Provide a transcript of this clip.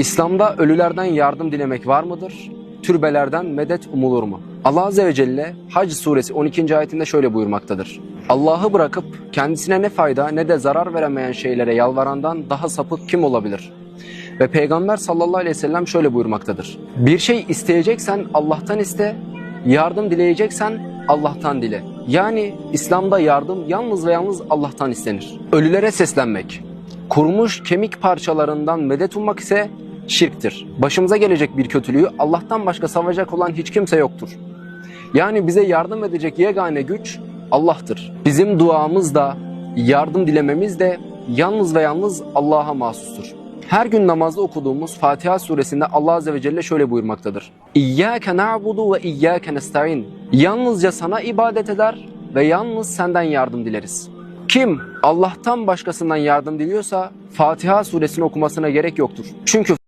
İslam'da ölülerden yardım dilemek var mıdır? Türbelerden medet umulur mu? Allah Azze ve Celle Hac suresi 12. ayetinde şöyle buyurmaktadır. Allah'ı bırakıp kendisine ne fayda ne de zarar veremeyen şeylere yalvarandan daha sapık kim olabilir? Ve Peygamber sallallahu aleyhi ve sellem şöyle buyurmaktadır. Bir şey isteyeceksen Allah'tan iste, yardım dileyeceksen Allah'tan dile. Yani İslam'da yardım yalnız ve yalnız Allah'tan istenir. Ölülere seslenmek, kurumuş kemik parçalarından medet ummak ise şirktir. Başımıza gelecek bir kötülüğü Allah'tan başka savacak olan hiç kimse yoktur. Yani bize yardım edecek yegane güç Allah'tır. Bizim duamız da, yardım dilememiz de yalnız ve yalnız Allah'a mahsustur. Her gün namazda okuduğumuz Fatiha suresinde Allah Azze ve Celle şöyle buyurmaktadır. İyyâke na'budu ve iyyâke nesta'in. Yalnızca sana ibadet eder ve yalnız senden yardım dileriz. Kim Allah'tan başkasından yardım diliyorsa Fatiha suresini okumasına gerek yoktur. Çünkü